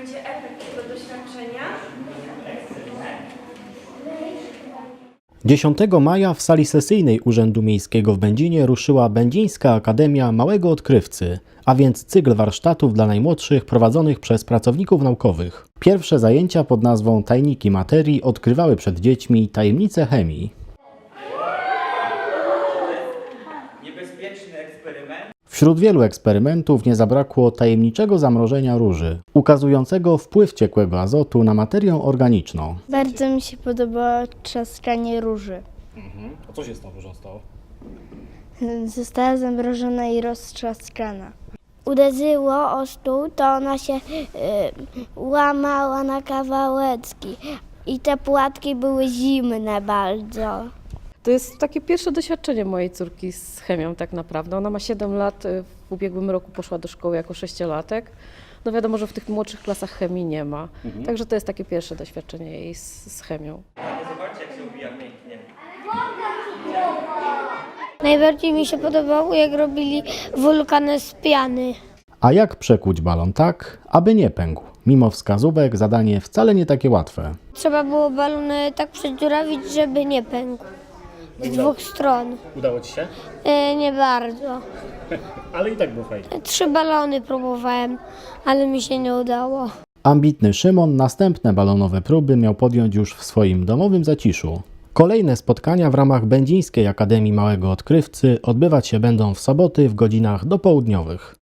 będzie efekt tego doświadczenia. 10 maja w sali sesyjnej Urzędu Miejskiego w Będzinie ruszyła Będzińska Akademia Małego Odkrywcy, a więc cykl warsztatów dla najmłodszych prowadzonych przez pracowników naukowych. Pierwsze zajęcia pod nazwą Tajniki Materii odkrywały przed dziećmi tajemnice chemii. Niebezpieczny eksperyment. Wśród wielu eksperymentów nie zabrakło tajemniczego zamrożenia róży, ukazującego wpływ ciekłego azotu na materię organiczną. Bardzo mi się podobało trzaskanie róży. A co się z tą różą stało? Została zamrożona i roztrzaskana. Uderzyło o stół, to ona się y, łamała na kawałeczki. I te płatki były zimne bardzo. To jest takie pierwsze doświadczenie mojej córki z chemią tak naprawdę. Ona ma 7 lat, y, w ubiegłym roku poszła do szkoły jako sześciolatek. No wiadomo, że w tych młodszych klasach chemii nie ma. Także to jest takie pierwsze doświadczenie jej z, z chemią. Zobaczcie, jak się ubija pięknie. Najbardziej mi się podobało, jak robili wulkany z piany. A jak przekuć balon tak, aby nie pękł? Mimo wskazówek zadanie wcale nie takie łatwe. Trzeba było balony tak przedziurawić, żeby nie pękł. Z dwóch stron. Udało Ci się? E, nie bardzo. Ale i tak było fajnie. Trzy balony próbowałem, ale mi się nie udało. Ambitny Szymon następne balonowe próby miał podjąć już w swoim domowym zaciszu. Kolejne spotkania w ramach Będzińskiej Akademii Małego Odkrywcy odbywać się będą w soboty w godzinach dopołudniowych.